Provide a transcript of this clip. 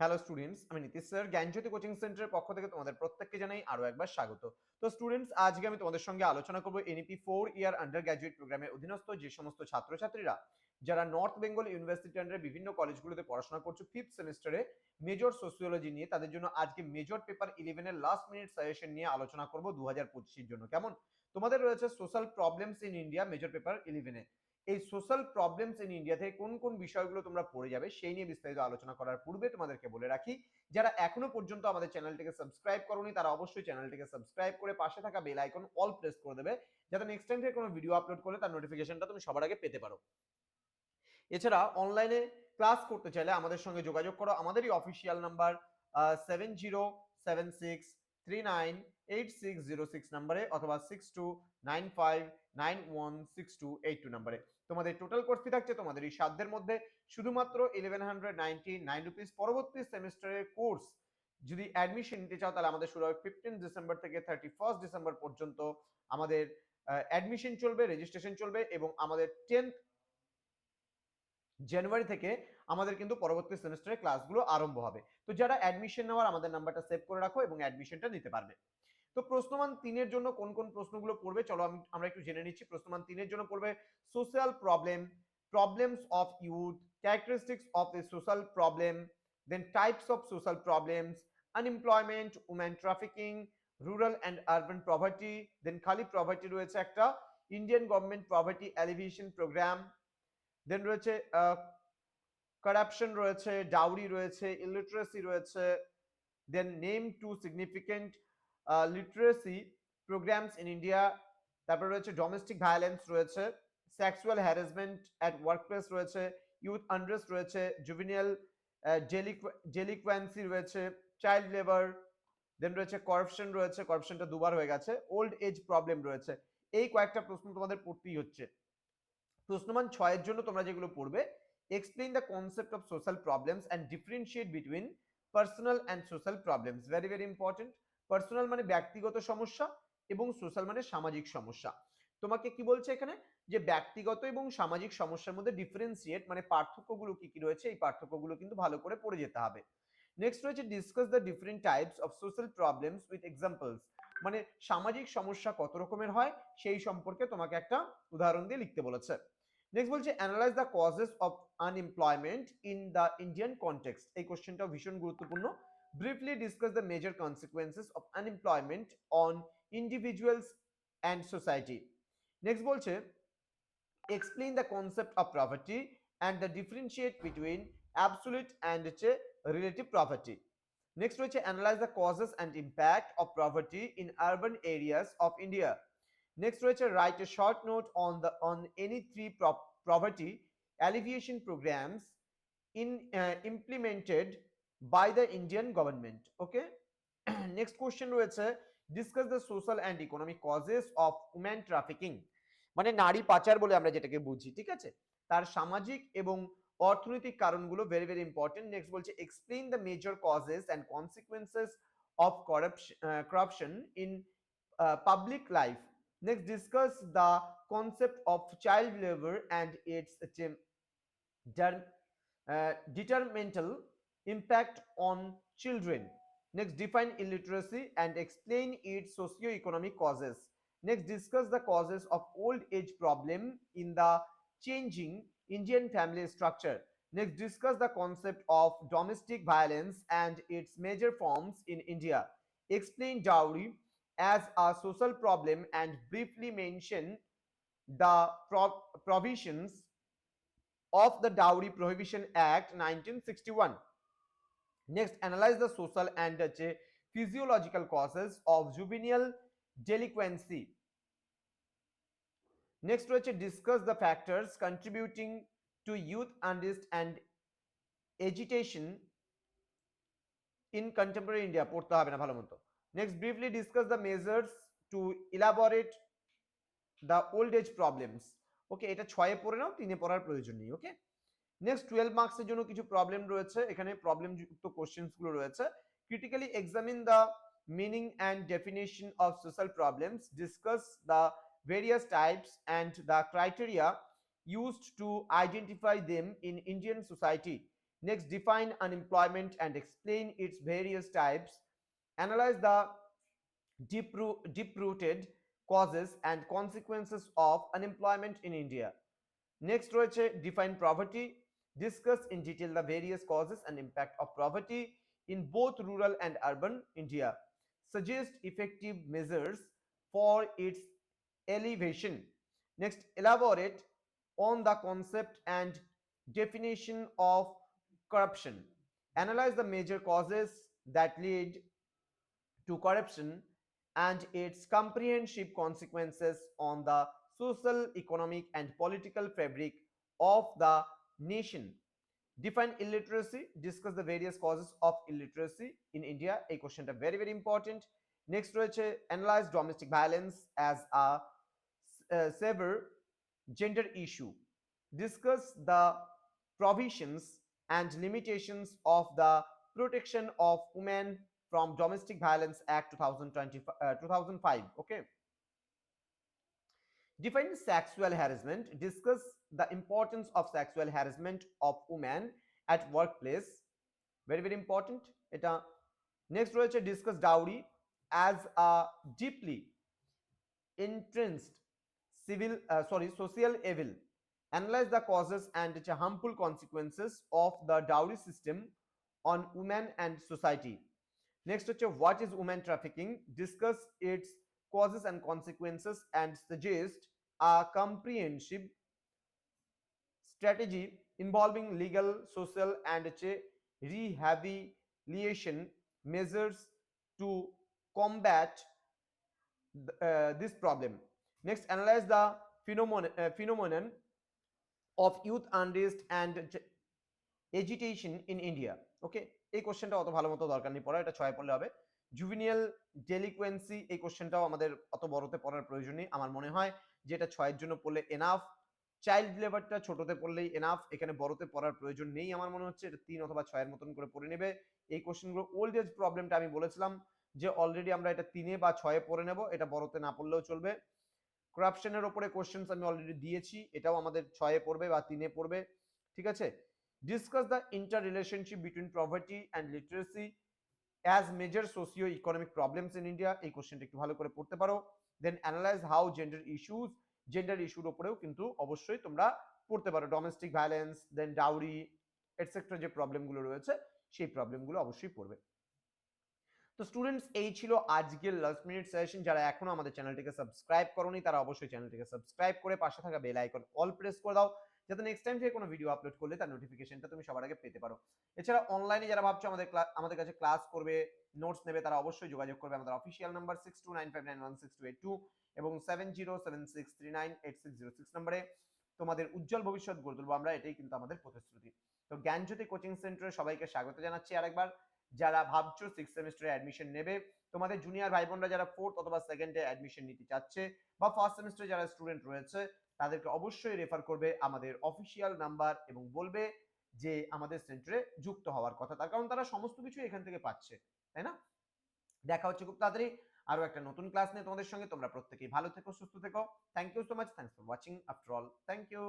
Hello students আমি Nitish sir জ্ঞানজ্যোতি coaching সেন্টারের পক্ষ থেকে তোমাদের প্রত্যেককে জানাই আরও একবার স্বাগত। তো স্টুডেন্টস আজকে আমি তোমাদের সঙ্গে আলোচনা করব NEP four year undergraduate প্রোগ্রামের অধীনস্থ যে সমস্ত ছাত্রছাত্রীরা, যারা নর্থ বেঙ্গল ইউনিভার্সিটি আন্ডারে বিভিন্ন কলেজগুলোতে পড়াশোনা করছ ফিফথ সেমিস্টারে মেজর সোসিওলজি নিয়ে, তাদের জন্য আজকে মেজর পেপার ইলেভেনের লাস্ট মিনিট সাজেশন নিয়ে আলোচনা করব দু হাজার জন্য। কেমন? তোমাদের রয়েছে social problems in India major paper ইলেভেনে এই সোশ্যাল প্রবলেমস ইন ইন্ডিয়াতে কোন কোন বিষয়গুলো তোমরা পড়ে যাবে সেই নিয়ে বিস্তারিত আলোচনা করার পূর্বে তোমাদেরকে বলে রাখি, যারা এখনও পর্যন্ত আমাদের চ্যানেলটিকে সাবস্ক্রাইব করোনি তারা অবশ্যই চ্যানেলটিকে সাবস্ক্রাইব করে পাশে থাকা বেল আইকন অল প্রেস করে দেবে, যাতে নেক্সট টাইম থেকে কোনো ভিডিও আপলোড করলে তার নোটিফিকেশনটা তুমি সবার আগে পেতে পারো। এছাড়া অনলাইনে ক্লাস করতে চাইলে আমাদের সঙ্গে যোগাযোগ করো, আমাদেরই official number seven zero seven six three nine eight six zero six নাম্বারে অথবা six two nine five nine one six two eight two নাম্বারে তোমাদের টোটাল কোর্স ফি থাকছে তোমাদের এই সাধ্যের মধ্যে শুধুমাত্র eleven hundred ninety nine rupees পরবর্তী সেমিস্টারের কোর্স যদি অ্যাডমিশন নিতে চাও তাহলে আমাদের শুরু হবে ফিফটিন ডিসেম্বর থেকে থার্টি ফার্স্ট ডিসেম্বর পর্যন্ত আমাদের অ্যাডমিশন চলবে রেজিস্ট্রেশন চলবে এবং আমাদের টেন্থ জানুয়ারি থেকে আমাদের কিন্তু পরবর্তী সেমিস্টারে ক্লাসগুলো আরম্ভ হবে। তো যারা অ্যাডমিশন নেওয়ার আমাদের নাম্বারটা সেভ করে রাখো এবং অ্যাডমিশনটা নিতে পারবে। তো প্রশ্নমান তিনের জন্য কোন কোন প্রশ্নগুলো পড়বে? চলো আমি, আমরা একটু জেনে নিচ্ছি। প্রশ্নমান তিনের জন্য পড়বে social problem problems of youth characteristics of a social problem then types of social problems unemployment woman trafficking rural and urban poverty then খালি প্রভার্টি রয়েছে একটা Indian government poverty alleviation program then রয়েছে কারাপশন রয়েছে dowry রয়েছে illiteracy রয়েছে then name two significant literacy programs in India তারপরে রয়েছে domestic violence রয়েছে সেক্সুয়াল হ্যারাসমেন্ট অ্যাট ওয়ার্কপ্লেস রয়েছে ইউথ আনরেস্ট রয়েছে জুভিনিয়াল ডেলিকুয়েন্সি রয়েছে চাইল্ড লেবার দেন রয়েছে করাপশন রয়েছে করাপশনটা দুবার হয়ে গেছে ওল্ড এজ প্রবলেম রয়েছে। এই কয়েকটা প্রশ্ন তোমাদের পড়তেই হচ্ছে। প্রশ্নমান ছয়ের জন্য তোমরা যেগুলো পড়বে explain the concept of social problems and differentiate between personal and social problems very very important personal মানে ব্যক্তিগত সমস্যা এবং সোশ্যাল মানে সামাজিক সমস্যা। তোমাকে কি বলছে এখানে? যে ব্যক্তিগত এবং সামাজিক সমস্যার মধ্যে ডিফারেন্সিয়েট মানে পার্থক্যগুলো কি কি রয়েছে? এই পার্থক্যগুলো কিন্তু ভালো করে পড়ে যেতে হবে। নেক্সট রয়েছে discuss the different types of social problems with examples মানে সামাজিক সমস্যা কত রকমের হয়? সেই সম্পর্কে তোমাকে একটা উদাহরণ দিয়ে লিখতে বলেছে। নেক্সট বলছে analyse the causes of unemployment in the Indian context এই কোশ্চেনটাও ভীষণ গুরুত্বপূর্ণ। Briefly discuss the major consequences of unemployment on individuals and society next বলছে explain the concept of property and the differentiate between absolute and হচ্ছে relative property next রয়েছে analyse the causes and impact of property in urban areas of India next রয়েছে write a short note on the on any three property alleviation programs in uh, by the Indian government. Okay. Next question রয়েছে, discuss the social and economic causes of women trafficking. মানে নারী পাচার বলে আমরা যেটাকে বুঝি, ঠিক আছে তার সামাজিক এবং অর্থনৈতিক কারণগুলো ভেরি ভেরি ইম্পর্টেন্ট নেক্সট বলছে explain the major causes and consequences of corruption in public life next discuss the concept of child labour and its detrimental impact on children. Next, define illiteracy and explain its socio-economic causes. Next, discuss the causes of old age problem in the changing Indian family structure. Next, discuss the concept of domestic violence and its major forms in India. Explain dowry as a social problem and briefly mention the pro- provisions of the Dowry Prohibition Act 1961. Next, analyze the social and uh, physiological causes of juvenile delinquency. Next, রয়েছে discuss the factors contributing to youth unrest and agitation in contemporary India. পড়তে হবে না ভালো মতো next briefly discuss the measures to elaborate the old age problems okay এটা ছয়ে পড়ে নাও তিনে পড়ার প্রয়োজন নেই ওকে নেক্সট টুয়েলভ মার্কসের জন্য কিছু প্রবলেম রয়েছে এখানে প্রবলেম যুক্ত কোশ্চেন্স গুলো রয়েছে critically examine the meaning and definition of social problems discuss the various types and the criteria used to identify them in Indian society. Next, define unemployment and explain its various types. Analyze the deep, root, deep rooted causes and consequences of unemployment in India. Next রয়েছে define poverty, discuss in detail the various causes and impact of poverty in both rural and urban India. Suggest effective measures for its elevation. Next, elaborate on the concept and definition of corruption. Analyze the major causes that lead to corruption and its comprehensive consequences on the social, economic, and political fabric of the nation. Define illiteracy, discuss the various causes of illiteracy in India. A question very, very important. Next, রয়েছে domestic violence as a uh, severe gender issue. Discuss the provisions and limitations of the protection of women from Domestic Violence Act 2020, uh, 2005. Okay. Define sexual harassment. Discuss the importance of sexual harassment of women at workplace. Very, very important. এটা next রয়েছে discuss dowry as a deeply entrenched civil, uh, sorry, social evil. Analyze the causes and its harmful consequences of the dowry system on women and society. Next হচ্ছে what is women trafficking? Discuss its causes and consequences and suggest a comprehensive strategy involving legal, social and rehabilitation measures to combat uh, this problem. Next, analyze the phenomenon, uh, phenomenon of youth unrest and agitation in India. Okay, এই কোশ্চেনটা অত ভালো মতো দরকার নেই পড়া এটা ছয় পড়লে হবে জুভিনিয়াল ডেলিকুয়েন্সি এই কোশ্চেনটাও আমাদের অত বড়তে পড়ার প্রয়োজন নেই আমার মনে হয় যে এটা ছয়ের জন্য পড়লে এনাফ চাইল্ড লেবারটা ছোটতে পড়লেই এনাফ এখানে বড়তে পড়ার প্রয়োজন নেই আমার মনে হচ্ছে। এটা তিন অথবা ছয়ের মতন করে পড়ে নেবে। এই কোশ্চেনগুলো ওল্ড এজ প্রবলেমটা আমি বলেছিলাম যে অলরেডি আমরা এটা তিনে বা ছয়ে পড়ে নেব। এটা বড়তে না পড়লেও চলবে। করাপশনের ওপরে কোশ্চেন্স আমি অলরেডি দিয়েছি। এটাও আমাদের ছয়ে পড়বে বা তিনে পড়বে। ঠিক আছে? Discuss the interrelationship between poverty and literacy as major socio economic problems in India এই কোশ্চেনটা একটু ভালো করে পড়তে পারো। Then analyse how gender issues gender ইস্যুর ওপরেও কিন্তু অবশ্যই তোমরা পড়তে পারো। Domestic violence then dowry etcetera যে প্রবলেমগুলো রয়েছে, সেই প্রবলেমগুলো অবশ্যই পড়বে। তো স্টুডেন্টস এই ছিল আজকের লাস্ট মিনিট সেশন যারা এখনও আমাদের চ্যানেলটিকে সাবস্ক্রাইব করোনি, তারা অবশ্যই চ্যানেলটিকে সাবস্ক্রাইব করে পাশে থাকা বেল আইকন অল প্রেস করে দাও। যাতে নেক্সট টাইম থেকে কোনো ভিডিও আপলোড করলে তার নোটিফিকেশনটা তুমি সবার আগে পেতে পারো। এছাড়া অনলাইনে যারা ভাবছ আমাদের ক্লা- আমাদের কাছে ক্লাস করবে নোটস নেবে, তারা অবশ্যই যোগাযোগ করবে আমাদের official number six two nine five nine one six two eight two এবং seven zero seven six three nine eight six zero six নাম্বারে তোমাদের উজ্জ্বল ভবিষ্যৎ গড়ে তুলবো আমরা, এটাই কিন্তু আমাদের প্রতিশ্রুতি। তো জ্ঞানজ্যোতি কোচিং সেন্টারে সবাইকে স্বাগত জানাচ্ছি আরেকবার। যারা ভাবছ সিক্স সেমিস্টারে অ্যাডমিশন নেবে, তোমাদের জুনিয়র ভাই বোনরা যারা ফোর্থ অথবা সেকেন্ডে অ্যাডমিশন নিতে চাচ্ছে বা ফার্স্ট সেমিস্টারে যারা স্টুডেন্ট রয়েছে, তাদেরকে অবশ্যই রেফার করবে আমাদের অফিসিয়াল নাম্বার এবং বলবে যে আমাদের সেন্টারে যুক্ত হওয়ার কথা। তার কারণ তারা সমস্ত কিছু এখান থেকে পাচ্ছে, তাই না? দেখা হচ্ছে খুব তাড়াতাড়ি আরও একটা নতুন ক্লাস নিয়ে তোমাদের সঙ্গে। তোমরা প্রত্যেকেই ভালো থেকো, সুস্থ থেকো। Thank you so much thanks for watching after all thank you